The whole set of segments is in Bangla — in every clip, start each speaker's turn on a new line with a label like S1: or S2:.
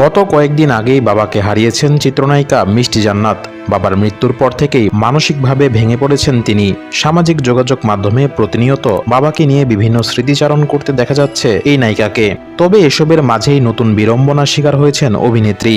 S1: গত কয়েকদিন আগেই বাবাকে হারিয়েছেন চিত্রনায়িকা মিষ্টি জান্নাত। বাবার মৃত্যুর পর থেকেই মানসিকভাবে ভেঙে পড়েছেন তিনি। সামাজিক যোগাযোগ মাধ্যমে প্রতিনিয়ত বাবাকে নিয়ে বিভিন্ন স্মৃতিচারণ করতে দেখা যাচ্ছে এই নায়িকাকে। তবে এসবের মাঝেই নতুন বিড়ম্বনার শিকার হয়েছেন অভিনেত্রী।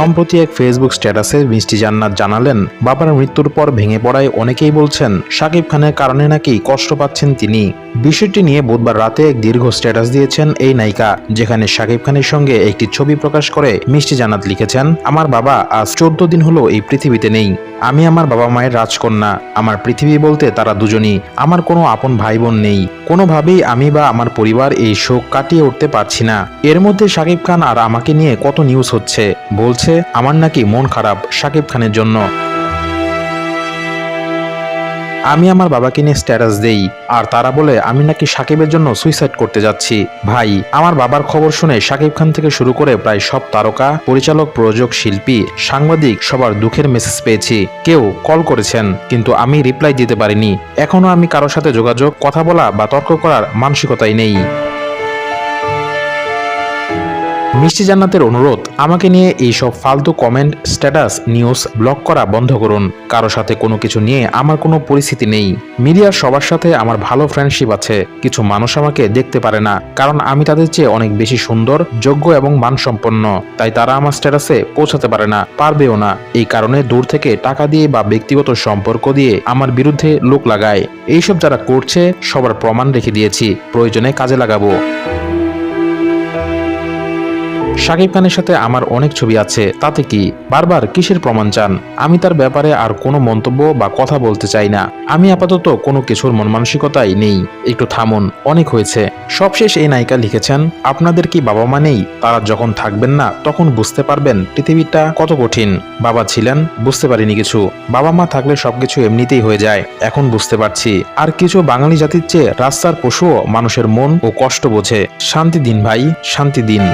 S1: সম্প্রতি এক ফেসবুক স্ট্যাটাসে মিষ্টি জান্নাত জানালেন, বাবার মৃত্যুর পর ভেঙে পড়ায় অনেকেই বলছেন শাকিব খানের কারণে নাকি কষ্ট পাচ্ছেন তিনি? বিষয়টি নিয়ে বুধবার রাতে এক দীর্ঘ স্ট্যাটাস দিয়েছেন এই নায়িকা, যেখানে শাকিব খানের সঙ্গে একটি ছবি প্রকাশ করে মিষ্টি জান্নাত লিখেছেন, আমার বাবা আজ চোদ্দ দিন হলো এই পৃথিবীতে নেই। আমি আমার বাবা মায়ের রাজকন্যা। আমার পৃথিবী বলতে তারা দুজনই। আমার কোনো আপন ভাই বোন নেই। কোনোভাবেই আমি বা আমার পরিবার এই শোক কাটিয়ে উঠতে পারছি না। এর মধ্যে শাকিব খান আর আমাকে নিয়ে কত নিউজ হচ্ছে? বলছে আমার নাকি মন খারাপ শাকিব খানের জন্য। আমি আমার বাবাকে নিয়ে স্ট্যাটাস দেই, আর তারা বলে, আমি নাকি সাকিবের জন্য সুইসাইড করতে যাচ্ছি। ভাই, আমার বাবার খবর শুনে সাকিব খান থেকে শুরু করে প্রায় সব তারকা, পরিচালক, প্রযোজক, শিল্পী, সাংবাদিক, সবার দুঃখের মেসেজ পেয়েছি। কেউ কল করেছেন, কিন্তু আমি রিপ্লাই দিতে পারিনি। এখনও আমি কারোর সাথে যোগাযোগ, কথা বলা বা তর্ক করার মানসিকতাই নেই। মিষ্টি জান্নাতের অনুরোধ, আমাকে নিয়ে এই সব ফালতু কমেন্ট স্ট্যাটাস নিউজ ব্লক করা বন্ধ করুন। কারও সাথে কোনো কিছু নিয়ে আমার কোনো পরিস্থিতি নেই। মিডিয়ার সবার সাথে আমার ভালো ফ্রেন্ডশিপ আছে। কিছু মানুষ আমাকে দেখতে পারে না, কারণ আমি তাদের চেয়ে অনেক বেশি সুন্দর, যোগ্য এবং মানসম্পন্ন। তাই তারা আমার স্ট্যাটাসে পৌঁছাতে পারে না, পারবেও না। এই কারণে দূর থেকে টাকা দিয়ে বা ব্যক্তিগত সম্পর্ক দিয়ে আমার বিরুদ্ধে লোক লাগায়। এইসব যারা করছে, সবার প্রমাণ রেখে দিয়েছি। প্রয়োজনে কাজে লাগাবো। শাকিব খানের সাথে আমার অনেক ছবি আছে, তাতে কি? বারবার কিসের প্রমাণ চান? আমি তার ব্যাপারে আর কোনো মন্তব্য বা কথা বলতে চাই না। আমি আপাতত কোনো কিছুর মন মানসিকতাই নেই। একটু থামুন, অনেক হয়েছে। সবশেষ এই নায়িকা লিখেছেন, আপনাদের কি বাবা মা নেই? তারা যখন থাকবেন না, তখন বুঝতে পারবেন পৃথিবীটা কত কঠিন। বাবা ছিলেন, বুঝতে পারিনি কিছু। বাবা মা থাকলে সবকিছু এমনিতেই হয়ে যায়, এখন বুঝতে পারছি। আর কিছু বাঙালি জাতির চেয়ে রাস্তার পশুও মানুষের মন ও কষ্ট বোঝে। শান্তি দিন ভাই, শান্তি দিন।